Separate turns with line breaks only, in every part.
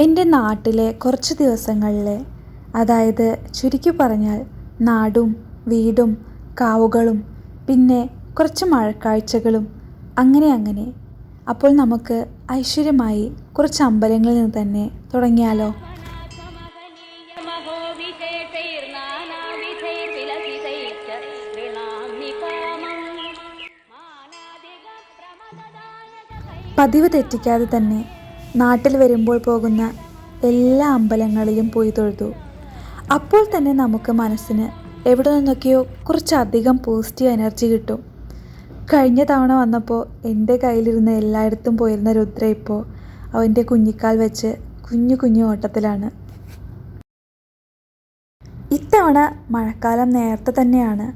എന്റെ നാട്ടിലെ കുറച്ച് ദിവസങ്ങളിൽ അതായത് ചുരുക്കി പറഞ്ഞാൽ നാടും വീടും കാവുകളും പിന്നെ കുറച്ച് മഴക്കാഴ്ചകളും അങ്ങനെ അങ്ങനെ. അപ്പോൾ നമുക്ക് ഐശ്വര്യമായി കുറച്ച് അമ്പലങ്ങളിൽ നിന്ന് തന്നെ തുടങ്ങിയാലോ? പതിവ് തെറ്റിക്കാതെ തന്നെ നാട്ടിൽ വരുമ്പോൾ പോകുന്ന എല്ലാ അമ്പലങ്ങളിലും പോയി തൊഴുതു. അപ്പോൾ തന്നെ നമുക്ക് മനസ്സിന് എവിടെ നിന്നൊക്കെയോ കുറച്ചധികം പോസിറ്റീവ് എനർജി കിട്ടും. കഴിഞ്ഞ തവണ വന്നപ്പോൾ എന്റെ കയ്യിലിരുന്ന് എല്ലായിടത്തും പോയിരുന്ന രുദ്ര ഇപ്പോൾ അവന്റെ കുഞ്ഞിക്കാൽ വെച്ച് കുഞ്ഞു കുഞ്ഞു ഓട്ടത്തിലാണ്. ഇത്തവണ മഴക്കാലം നേരത്തെ തന്നെയാണ്.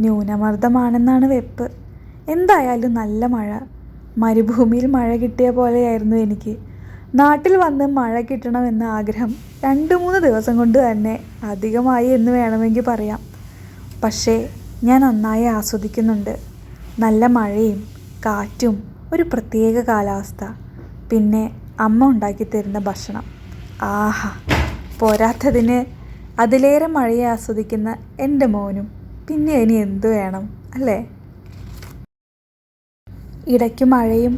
ന്യൂനമർദ്ദമാണെന്നാണ് വെപ്പ്. എന്തായാലും നല്ല മഴ. മരുഭൂമിയിൽ മഴ കിട്ടിയ പോലെയായിരുന്നു എനിക്ക്. നാട്ടിൽ വന്ന് മഴ കിട്ടണമെന്ന ആഗ്രഹം രണ്ട് മൂന്ന് ദിവസം കൊണ്ട് തന്നെ അധികമായി എന്ന് വേണമെങ്കിൽ പറയാം. പക്ഷേ ഞാൻ നന്നായി ആസ്വദിക്കുന്നുണ്ട്. നല്ല മഴയും കാറ്റും ഒരു പ്രത്യേക കാലാവസ്ഥ. പിന്നെ അമ്മ ഉണ്ടാക്കി തരുന്ന ഭക്ഷണം. ആഹാ പോരാത്തതിന് അതിലേറെ മഴയെ ആസ്വദിക്കുന്ന എന്റെ മോനും പിന്നെ ഇനി എന്തു വേണം അല്ലേ? ഇടയ്ക്ക് മഴയും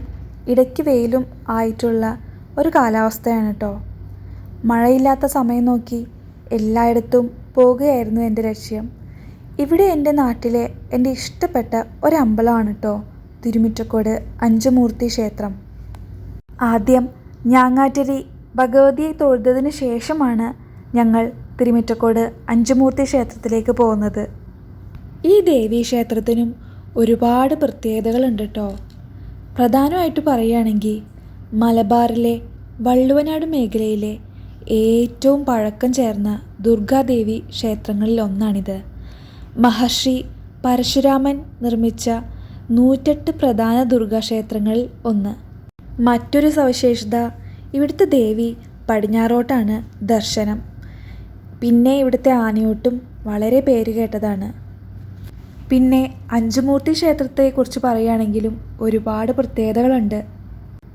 ഇടയ്ക്ക് വെയിലും ആയിട്ടുള്ള ഒരു കാലാവസ്ഥയാണ് കേട്ടോ മഴയില്ലാത്ത സമയം നോക്കി എല്ലായിടത്തും പോകുകയായിരുന്നു എന്റെ ലക്ഷ്യം. ഇവിടെ എന്റെ നാട്ടിലെ എന്റെ ഇഷ്ടപ്പെട്ട ഒരമ്പലമാണ് കേട്ടോ തിരുമിറ്റക്കോട് അഞ്ചുമൂർത്തി ക്ഷേത്രം. ആദ്യം ഞാങ്ങാറ്റരി ഭഗവതിയെ തൊഴുതതിന് ശേഷമാണ് ഞങ്ങൾ തിരുമിറ്റക്കോട് അഞ്ചുമൂർത്തി ക്ഷേത്രത്തിലേക്ക് പോകുന്നത്. ഈ ദേവീ ക്ഷേത്രത്തിനും ഒരുപാട് പ്രത്യേകതകളുണ്ട് കേട്ടോ പ്രധാനമായിട്ട് പറയുകയാണെങ്കിൽ മലബാറിലെ വള്ളുവനാട് മേഖലയിലെ ഏറ്റവും പഴക്കം ചേർന്ന ദുർഗാദേവി ക്ഷേത്രങ്ങളിൽ ഒന്നാണിത്. മഹർഷി പരശുരാമൻ നിർമ്മിച്ച നൂറ്റെട്ട് പ്രധാന ദുർഗാക്ഷേത്രങ്ങളിൽ ഒന്ന്. മറ്റൊരു സവിശേഷത ഇവിടുത്തെ ദേവി പടിഞ്ഞാറോട്ടാണ് ദർശനം. പിന്നെ ഇവിടുത്തെ ആനയോട്ടും വളരെ പേര് കേട്ടതാണ്. പിന്നെ അഞ്ചുമൂർത്തി ക്ഷേത്രത്തെക്കുറിച്ച് പറയുകയാണെങ്കിലും ഒരുപാട് പ്രത്യേകതകളുണ്ട്.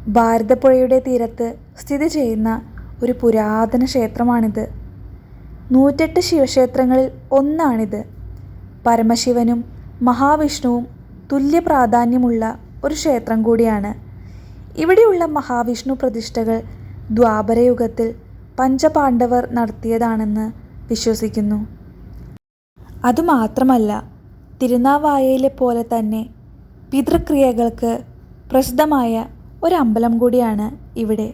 ഭാരതപ്പുഴയുടെ തീരത്ത് സ്ഥിതി ചെയ്യുന്ന ഒരു പുരാതന ക്ഷേത്രമാണിത്. നൂറ്റെട്ട് ശിവക്ഷേത്രങ്ങളിൽ ഒന്നാണിത്. പരമശിവനും മഹാവിഷ്ണുവും തുല്യ പ്രാധാന്യമുള്ള ഒരു ക്ഷേത്രം കൂടിയാണ്. ഇവിടെയുള്ള മഹാവിഷ്ണു പ്രതിഷ്ഠകൾ ദ്വാപരയുഗത്തിൽ പഞ്ചപാണ്ഡവർ നടത്തിയതാണെന്ന് വിശ്വസിക്കുന്നു. അതുമാത്രമല്ല തിരുനാവായയിലെ പോലെ തന്നെ പിതൃക്രിയകൾക്ക് പ്രസിദ്ധമായ ഒരു അമ്പലം കൂടിയാണ് ഇവിടെ.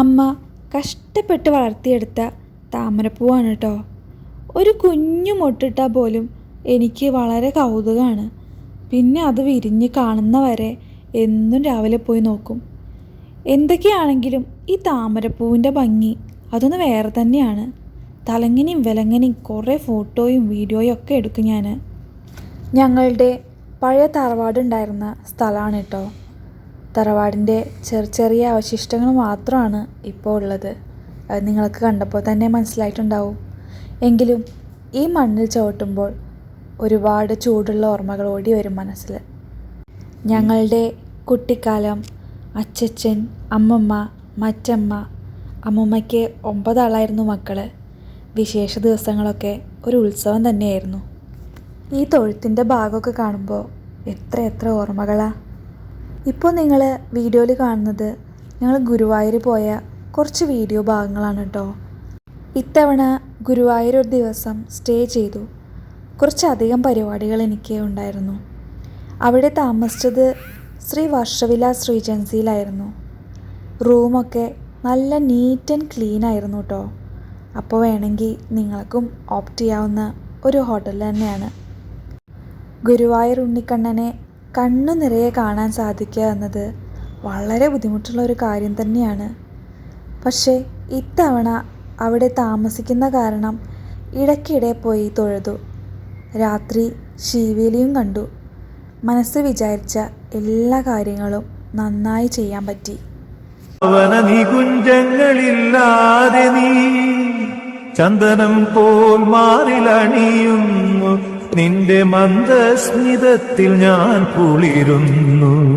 അമ്മ കഷ്ടപ്പെട്ട് വളർത്തിയെടുത്ത താമരപ്പൂവാണ് കേട്ടോ ഒരു കുഞ്ഞു മൊട്ടിട്ടാൽ പോലും എനിക്ക് വളരെ കൗതുകമാണ് പിന്നെ അത് വിരിഞ്ഞ് കാണുന്നവരെ എന്നും രാവിലെ പോയി നോക്കും. എന്തൊക്കെയാണെങ്കിലും ഈ താമരപ്പൂവിന്റെ ഭംഗി അതൊന്ന് വേറെ തന്നെയാണ്. തലങ്ങനെയും വിലങ്ങനെയും കുറേ ഫോട്ടോയും വീഡിയോയും ഒക്കെ എടുക്കും ഞാൻ ഞങ്ങളുടെ പഴയ തറവാടുണ്ടായിരുന്ന സ്ഥലമാണ് കേട്ടോ തറവാടിന്റെ ചെറിയ ചെറിയ അവശിഷ്ടങ്ങൾ മാത്രമാണ് ഇപ്പോൾ ഉള്ളത്. അത് നിങ്ങൾക്ക് കണ്ടപ്പോൾ തന്നെ മനസ്സിലായിട്ടുണ്ടാവും. എങ്കിലും ഈ മണ്ണിൽ ചവിട്ടുമ്പോൾ ഒരുപാട് ചൂടുള്ള ഓർമ്മകൾ ഓടി വരും മനസ്സിൽ. ഞങ്ങളുടെ കുട്ടിക്കാലം അച്ചച്ചൻ അമ്മമ്മ മറ്റമ്മ അമ്മമ്മയ്ക്ക് ഒമ്പതാളായിരുന്നു മക്കൾ വിശേഷ ദിവസങ്ങളൊക്കെ ഒരു ഉത്സവം തന്നെയായിരുന്നു. ഈ തൊഴുത്തിന്റെ ഭാഗമൊക്കെ കാണുമ്പോൾ എത്ര എത്ര ഓർമ്മകളാ. ഇപ്പോൾ നിങ്ങൾ വീഡിയോയിൽ കാണുന്നത് ഞങ്ങൾ ഗുരുവായൂർ പോയ കുറച്ച് വീഡിയോ ഭാഗങ്ങളാണ് കേട്ടോ. ഇത്തവണ ഗുരുവായൂർ ഒരു ദിവസം സ്റ്റേ ചെയ്തു. കുറച്ചധികം പരിപാടികൾ എനിക്ക് ഉണ്ടായിരുന്നു. അവിടെ താമസിച്ചത് ശ്രീ വർഷവിലാസ് റീജൻസിയിലായിരുന്നു റൂമൊക്കെ നല്ല നീറ്റ് ആൻഡ് ക്ലീൻ ആയിരുന്നു കേട്ടോ. അപ്പോൾ വേണമെങ്കിൽ നിങ്ങൾക്കും ഓപ്റ്റ് ചെയ്യാവുന്ന ഒരു ഹോട്ടൽ തന്നെയാണ്. ഗുരുവായൂർ ഉണ്ണിക്കണ്ണനെ കണ്ണു നിറയെ കാണാൻ സാധിക്കുക എന്നത് വളരെ ബുദ്ധിമുട്ടുള്ള ഒരു കാര്യം തന്നെയാണ്. പക്ഷേ ഇത്തവണ അവിടെ താമസിക്കുന്ന കാരണം ഇടയ്ക്കിടെ പോയി തൊഴുതു. രാത്രി ശീവേലിയും കണ്ടു. മനസ്സ് വിചാരിച്ച എല്ലാ കാര്യങ്ങളും നന്നായി ചെയ്യാൻ പറ്റി.
ചന്ദനം പോൽ മാറിലണിയുന്നു. നിന്റെ മന്ദസ്മിതത്തിൽ ഞാൻ കുളിരുന്നു.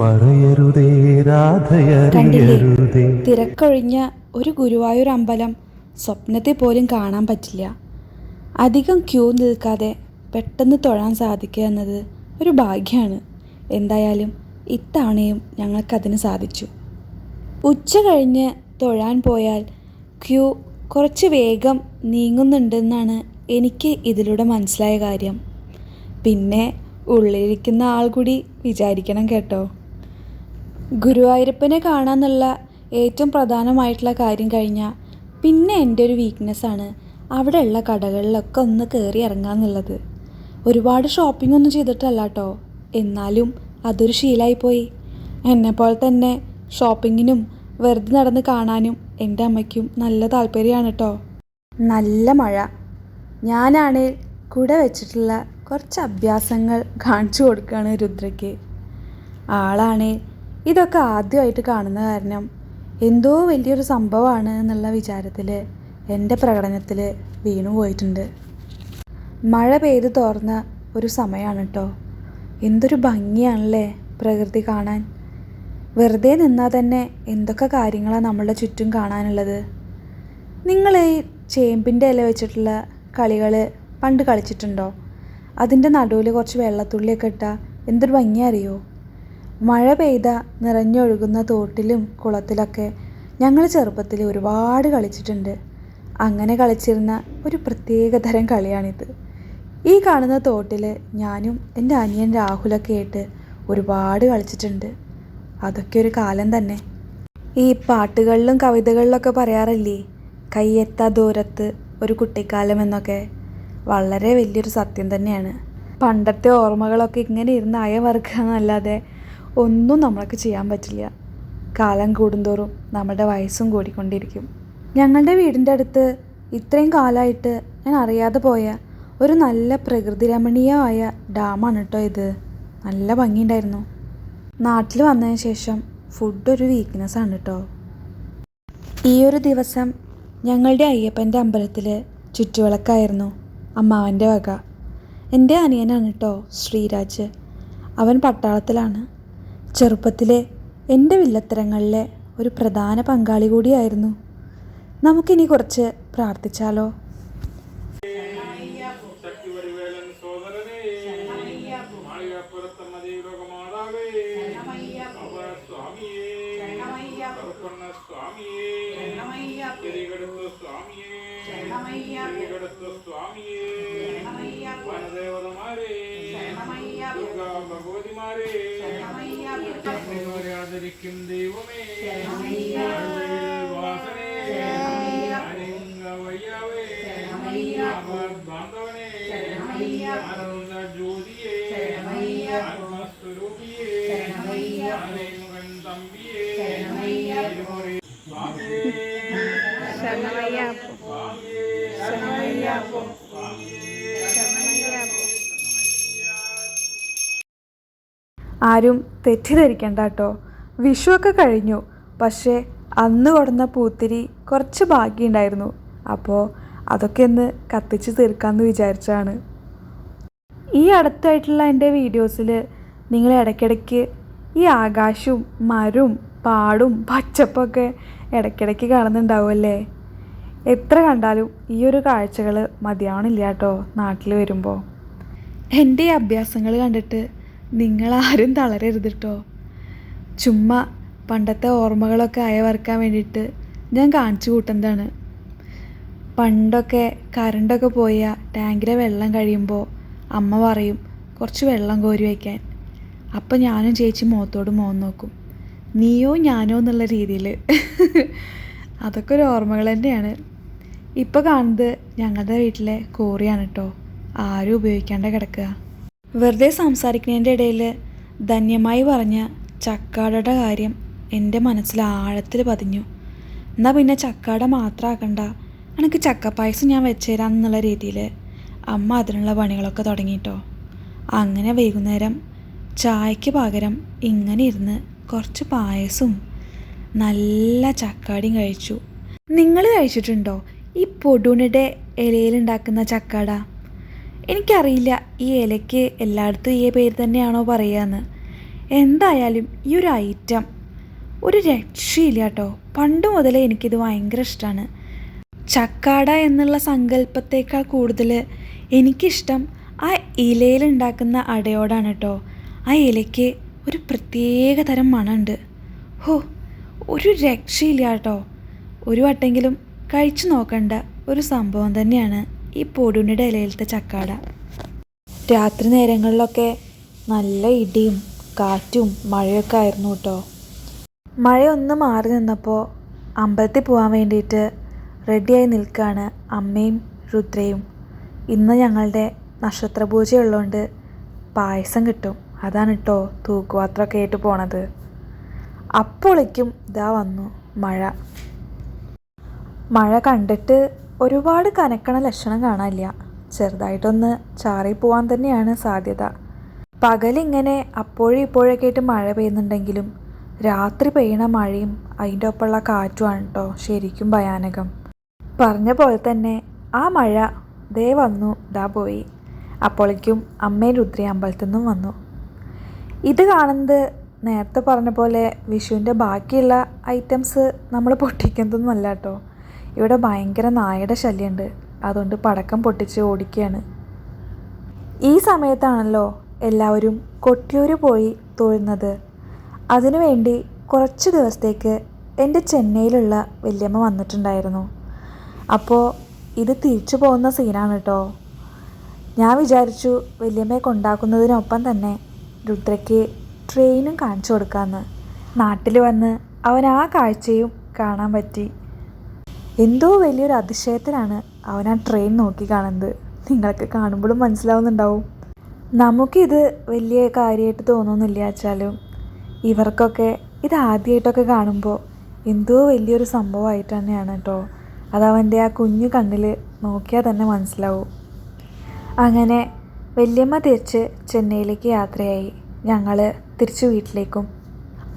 പറയരുതേ രാധയറിയരുതേ.
തിരക്കൊഴിഞ്ഞ ഒരു ഗുരുവായൂർ അമ്പലം സ്വപ്നത്തെ പോലും കാണാൻ പറ്റില്ല. അധികം ക്യൂ നിൽക്കാതെ പെട്ടെന്ന് തൊഴാൻ സാധിക്കുക എന്നത് ഒരു ഭാഗ്യമാണ് എന്തായാലും ഇത്തവണയും ഞങ്ങൾക്കതിന് സാധിച്ചു. ഉച്ച കഴിഞ്ഞ് തൊഴാൻ പോയാൽ ക്യൂ കുറച്ച് വേഗം നീങ്ങുന്നുണ്ടെന്നാണ് എനിക്ക് ഇതിലൂടെ മനസ്സിലായ കാര്യം. പിന്നെ ഉള്ളിലിരിക്കുന്ന ആൾ കൂടി വിചാരിക്കണം കേട്ടോ. ഗുരുവായൂരപ്പനെ കാണാന്നുള്ള ഏറ്റവും പ്രധാനമായിട്ടുള്ള കാര്യം കഴിഞ്ഞാൽ പിന്നെ എന്റെ ഒരു വീക്ക്നെസ്സാണ് അവിടെയുള്ള കടകളിലൊക്കെ ഒന്ന് കയറി ഇറങ്ങാന്നുള്ളത് ഒരുപാട് ഷോപ്പിംഗ് ഒന്നും ചെയ്തിട്ടല്ല കേട്ടോ. എന്നാലും അതൊരു ശീലമായിപ്പോയി എന്നെപ്പോലെ തന്നെ ഷോപ്പിങ്ങിനും വെറുതെ നടന്ന് കാണാനും എന്റെ അമ്മയ്ക്കും നല്ല താല്പര്യമാണ് കേട്ടോ. നല്ല മഴ. ഞാനാണേൽ കൂടെ വെച്ചിട്ടുള്ള കുറച്ച് അഭ്യാസങ്ങൾ കാണിച്ചു കൊടുക്കുകയാണ് രുദ്രയ്ക്ക്. ആളാണ് ഇതൊക്കെ ആദ്യമായിട്ട് കാണുന്ന കാരണം എന്തോ വലിയൊരു സംഭവമാണ് എന്നുള്ള വിചാരത്തിൽ എന്റെ പ്രകടനത്തിൽ വീണു പോയിട്ടുണ്ട്. മഴ പെയ്ത് തോർന്ന ഒരു സമയമാണ് കേട്ടോ എന്തൊരു ഭംഗിയാണല്ലേ പ്രകൃതി കാണാൻ. വെറുതെ നിന്നാൽ തന്നെ എന്തൊക്കെ കാര്യങ്ങളാണ് നമ്മളുടെ ചുറ്റും കാണാനുള്ളത്. നിങ്ങൾ ഈ ചേമ്പിന്റെ ഇല വെച്ചിട്ടുള്ള കളികൾ പണ്ട് കളിച്ചിട്ടുണ്ടോ? അതിന്റെ നടുവിൽ കുറച്ച് വെള്ളത്തുള്ളിയൊക്കെ ഇട്ടാൽ എന്തൊരു ഭംഗി അറിയോ മഴ പെയ്ത നിറഞ്ഞൊഴുകുന്ന തോട്ടിലും കുളത്തിലൊക്കെ ഞങ്ങൾ ചെറുപ്പത്തിൽ ഒരുപാട് കളിച്ചിട്ടുണ്ട്. അങ്ങനെ കളിച്ചിരുന്ന ഒരു പ്രത്യേക തരം കളിയാണിത്. ഈ കാണുന്ന തോട്ടിൽ ഞാനും എന്റെ അനിയൻ രാഹുലൊക്കെ ആയിട്ട് ഒരുപാട് കളിച്ചിട്ടുണ്ട്. അതൊക്കെ ഒരു കാലം തന്നെ. ഈ പാട്ടുകളിലും കവിതകളിലൊക്കെ പറയാറില്ലേ? കയ്യെത്താ ദൂരത്ത് ഒരു കുട്ടിക്കാലം എന്നൊക്കെ വളരെ വലിയൊരു സത്യം തന്നെയാണ്. പണ്ടത്തെ ഓർമ്മകളൊക്കെ ഇങ്ങനെ ഇരുന്ന് അയവറുക്കുക ഒന്നും നമ്മൾക്ക് ചെയ്യാൻ പറ്റില്ല. കാലം കൂടുന്തോറും നമ്മുടെ വയസ്സും കൂടിക്കൊണ്ടിരിക്കും. ഞങ്ങളുടെ വീടിന്റെ അടുത്ത് ഇത്രയും കാലമായിട്ട് ഞാൻ അറിയാതെ പോയ ഒരു നല്ല പ്രകൃതി രമണീയമായ ഡാമാണ് കേട്ടോ ഇത്. നല്ല ഭംഗിയുണ്ടായിരുന്നു. നാട്ടിൽ വന്നതിന് ശേഷം ഫുഡ് ഒരു വീക്ക്നെസ് ആണ് കേട്ടോ. ഈ ഒരു ദിവസം ഞങ്ങളുടെ അയ്യപ്പന്റെ അമ്പലത്തിൽ ചുറ്റുവിളക്കായിരുന്നു അമ്മാവന്റെ വക. എന്റെ അനിയനാണ് കേട്ടോ ശ്രീരാജ്. അവൻ പട്ടാളത്തിലാണ്. ചെറുപ്പത്തിലെ എന്റെ വില്ലത്തരങ്ങളിലെ ഒരു പ്രധാന പങ്കാളി കൂടിയായിരുന്നു. നമുക്കിനി കുറച്ച് പ്രാർത്ഥിച്ചാലോ?
ദൈവമേ വാസനേ ബാന്ധവനേ ആനന്ദ ജ്യോതിയേ ആത്മസ്വരൂപിയേ തമ്പിയേ
ആരും തെറ്റിദ്ധരിക്കണ്ട കേട്ടോ. വിഷുവൊക്കെ കഴിഞ്ഞു. പക്ഷേ അന്ന് കൊടുന്ന പൂത്തിരി കുറച്ച് ബാക്കിയുണ്ടായിരുന്നു. അപ്പോൾ അതൊക്കെ ഒന്ന് കത്തിച്ച് തീർക്കാമെന്ന് വിചാരിച്ചാണ്. ഈ അടുത്തായിട്ടുള്ള എന്റെ വീഡിയോസിൽ നിങ്ങൾ ഇടയ്ക്കിടയ്ക്ക് ഈ ആകാശവും മരവും പാടും പച്ചപ്പൊക്കെ ഇടയ്ക്കിടയ്ക്ക് കാണുന്നുണ്ടാവുമല്ലേ? എത്ര കണ്ടാലും ഈ ഒരു കാഴ്ചകൾ മതിയാവണില്ല കേട്ടോ നാട്ടിൽ വരുമ്പോൾ എന്റെ ഈ അഭ്യാസങ്ങൾ കണ്ടിട്ട് നിങ്ങളാരും തളരരുത് കേട്ടോ. ചുമ്മാ പണ്ടത്തെ ഓർമ്മകളൊക്കെ അയവറക്കാൻ വേണ്ടിയിട്ട് ഞാൻ കാണിച്ചു കൂട്ടുന്നതാണ്. പണ്ടൊക്കെ കറണ്ടൊക്കെ പോയ ടാങ്കിലെ വെള്ളം കഴിയുമ്പോൾ അമ്മ പറയും കുറച്ച് വെള്ളം കോരി വയ്ക്കാൻ അപ്പം ഞാനും ചേച്ചി മുഖത്തോട് മുഖം നോക്കും. നീയോ ഞാനോ എന്നുള്ള രീതിയിൽ അതൊക്കെ ഒരു ഓർമ്മകൾ തന്നെയാണ്. ഇപ്പോൾ കാണുന്നത് ഞങ്ങളുടെ വീട്ടിലെ കോറിയാണ് കേട്ടോ ആരും ഉപയോഗിക്കാണ്ട് കിടക്കുക. വെറുതെ സംസാരിക്കുന്നതിന്റെ ഇടയിൽ ധന്യമായി പറഞ്ഞ ചക്കാടയുടെ കാര്യം എന്റെ മനസ്സിൽ ആഴത്തിൽ പതിഞ്ഞു. എന്നാൽ പിന്നെ ചക്കാട മാത്രമാക്കണ്ട എനിക്ക് ചക്കപ്പായസം ഞാൻ വെച്ചുതരാം എന്നുള്ള രീതിയിൽ അമ്മ അതിനുള്ള പണികളൊക്കെ തുടങ്ങിയിട്ടോ അങ്ങനെ വൈകുന്നേരം ചായക്ക് പകരം ഇങ്ങനെ ഇരുന്ന് കുറച്ച് പായസവും നല്ല ചക്കാടിയും കഴിച്ചു. നിങ്ങൾ കഴിച്ചിട്ടുണ്ടോ ഈ പൊടുണിടെ ഇലയിലുണ്ടാക്കുന്ന ചക്കാട? എനിക്കറിയില്ല ഈ ഇലയ്ക്ക് എല്ലായിടത്തും ഈ പേര് തന്നെയാണോ പറയുകയെന്ന് എന്തായാലും ഈ ഒരു ഐറ്റം ഒരു രക്ഷയില്ല കേട്ടോ പണ്ട് മുതലേ എനിക്കിത് ഭയങ്കര ഇഷ്ടമാണ് ചക്കാട എന്നുള്ള സങ്കല്പത്തേക്കാൾ കൂടുതൽ എനിക്കിഷ്ടം ആ ഇലയിലുണ്ടാക്കുന്ന അടയോടാണ് കേട്ടോ ആ ഇലയ്ക്ക് ഒരു പ്രത്യേക തരം മണമുണ്ട്. ഹോ ഒരു രക്ഷയില്ല കേട്ടോ ഒരു വട്ടെങ്കിലും കഴിച്ചു നോക്കേണ്ട ഒരു സംഭവം തന്നെയാണ് ഈ പൊടുണിയുടെ ഇലയിലത്തെ ചക്കാട. രാത്രി നേരങ്ങളിലൊക്കെ നല്ല ഇടിയും കാറ്റും മഴയൊക്കെ ആയിരുന്നു കേട്ടോ മഴയൊന്ന് മാറി നിന്നപ്പോൾ അമ്പലത്തിൽ പോകാൻ വേണ്ടിയിട്ട് റെഡിയായി നിൽക്കുകയാണ് അമ്മയും രുദ്രയും. ഇന്ന് ഞങ്ങളുടെ നക്ഷത്രപൂജയുള്ളതുകൊണ്ട് പായസം കിട്ടും. അതാണ് കേട്ടോ തൂക്കുപാത്രമൊക്കെ ആയിട്ട് പോണത്. അപ്പോളേക്കും ഇതാ വന്നു മഴ. മഴ കണ്ടിട്ട് ഒരുപാട് കനക്കണ ലക്ഷണം കാണാനില്ല. ചെറുതായിട്ടൊന്ന് ചാറി പോവാൻ തന്നെയാണ് സാധ്യത. പകലിങ്ങനെ അപ്പോഴും ഇപ്പോഴൊക്കെ ആയിട്ട് മഴ പെയ്യുന്നുണ്ടെങ്കിലും രാത്രി പെയ്യണ മഴയും അതിന്റെ ഒപ്പമുള്ള കാറ്റുമാണ് കേട്ടോ ശരിക്കും ഭയാനകം. പറഞ്ഞ പോലെ തന്നെ ആ മഴ ദേ വന്നു ദാ പോയി. അപ്പോഴേക്കും അമ്മയും രുദ്രി അമ്പലത്തിൽ നിന്നും വന്നു. ഇത് കാണുന്നത് നേരത്തെ പറഞ്ഞ പോലെ വിഷുവിന്റെ ബാക്കിയുള്ള ഐറ്റംസ് നമ്മൾ പൊട്ടിക്കുന്നതൊന്നുമല്ല കേട്ടോ. ഇവിടെ ഭയങ്കര നായയുടെ ശല്യമുണ്ട്. അതുകൊണ്ട് പടക്കം പൊട്ടിച്ച് ഓടിക്കുകയാണ്. ഈ സമയത്താണല്ലോ എല്ലാവരും കൊട്ടിയൂർ പോയി തൊഴുന്നത്. അതിനുവേണ്ടി കുറച്ച് ദിവസത്തേക്ക് എന്റെ ചെന്നൈയിലുള്ള വല്യമ്മ വന്നിട്ടുണ്ടായിരുന്നു. അപ്പോൾ ഇത് തിരിച്ചു പോകുന്ന സീനാണ് കേട്ടോ ഞാൻ വിചാരിച്ചു വല്യമ്മയെ കൊണ്ടാക്കുന്നതിനൊപ്പം തന്നെ രുദ്രയ്ക്ക് ട്രെയിനും കാണിച്ചു കൊടുക്കാമെന്ന് നാട്ടിൽ വന്ന് അവൻ ആ കാഴ്ചയും കാണാൻ പറ്റി. എന്തോ വലിയൊരു അതിശയത്തിലാണ് അവൻ ആ ട്രെയിൻ നോക്കി കാണുന്നത്. നിങ്ങൾക്ക് കാണുമ്പോഴും മനസ്സിലാവുന്നുണ്ടാവും. നമുക്കിത് വലിയ കാര്യമായിട്ട് തോന്നുന്നില്ല വെച്ചാലും ഇവർക്കൊക്കെ ഇത് ആദ്യമായിട്ടൊക്കെ കാണുമ്പോൾ എന്തോ വലിയൊരു സംഭവമായിട്ട് തന്നെയാണ് കേട്ടോ. അത് അവന്റെ ആ കുഞ്ഞു കണ്ണിൽ നോക്കിയാൽ തന്നെ മനസ്സിലാവും. അങ്ങനെ വല്യമ്മ തിരിച്ച് ചെന്നൈയിലേക്ക് യാത്രയായി. ഞങ്ങൾ തിരിച്ച് വീട്ടിലേക്കും.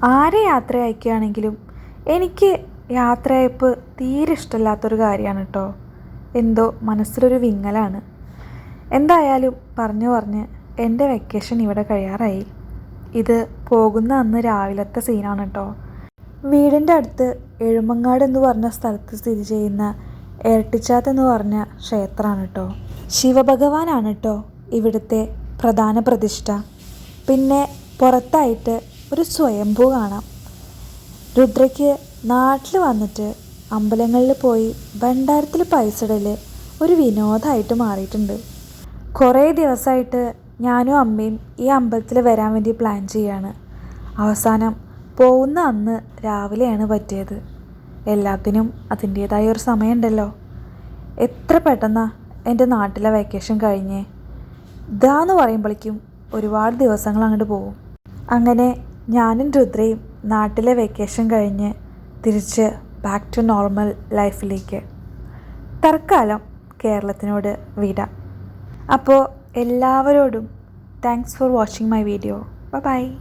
ആരെ യാത്ര അയക്കുകയാണെങ്കിലും എനിക്ക് യാത്രയപ്പ് തീരെ ഇഷ്ടമില്ലാത്തൊരു കാര്യമാണ് കേട്ടോ. എന്തോ മനസ്സിലൊരു വിങ്ങലാണ്. എന്തായാലും പറഞ്ഞു പറഞ്ഞ് എന്റെ വെക്കേഷൻ ഇവിടെ കഴിയാറായി. ഇത് പോകുന്ന അന്ന് രാവിലത്തെ സീനാണ് കേട്ടോ വീടിന്റെ അടുത്ത് എഴുമങ്ങാട് എന്ന് പറഞ്ഞ സ്ഥലത്ത് സ്ഥിതി ചെയ്യുന്ന എരട്ടിച്ചാത്ത് എന്ന് പറഞ്ഞ ക്ഷേത്രമാണ് കേട്ടോ ശിവഭഗവാനാണ് കേട്ടോ ഇവിടുത്തെ പ്രധാന പ്രതിഷ്ഠ. പിന്നെ പുറത്തായിട്ട് ഒരു സ്വയംഭൂ കാണാം. രുദ്രയ്ക്ക് നാട്ടിൽ വന്നിട്ട് അമ്പലങ്ങളിൽ പോയി ഭണ്ഡാരത്തിൽ പൈസ ഇടൽ ഒരു വിനോദമായിട്ട് മാറിയിട്ടുണ്ട്. കുറേ ദിവസമായിട്ട് ഞാനും അമ്മയും ഈ അമ്പലത്തിൽ വരാൻ വേണ്ടി പ്ലാൻ ചെയ്യാണ്. അവസാനം പോകുന്ന അന്ന് രാവിലെയാണ് പറ്റിയത്. എല്ലാത്തിനും അതിന്റേതായ ഒരു സമയമുണ്ടല്ലോ. എത്ര പെട്ടെന്നാ എന്റെ നാട്ടിലെ വെക്കേഷൻ കഴിഞ്ഞേ. ഇതാന്ന് പറയുമ്പോഴേക്കും ഒരുപാട് ദിവസങ്ങൾ അങ്ങോട്ട് പോകും. അങ്ങനെ ഞാനും രുദ്രയും നാട്ടിലെ വെക്കേഷൻ കഴിഞ്ഞ് തിരിച്ച് ബാക്ക് ടു നോർമൽ ലൈഫിലേക്ക് തൽക്കാലം കേരളത്തിനോട് വിട. അപ്പോൾ എല്ലാവരോടും thanks for watching my video bye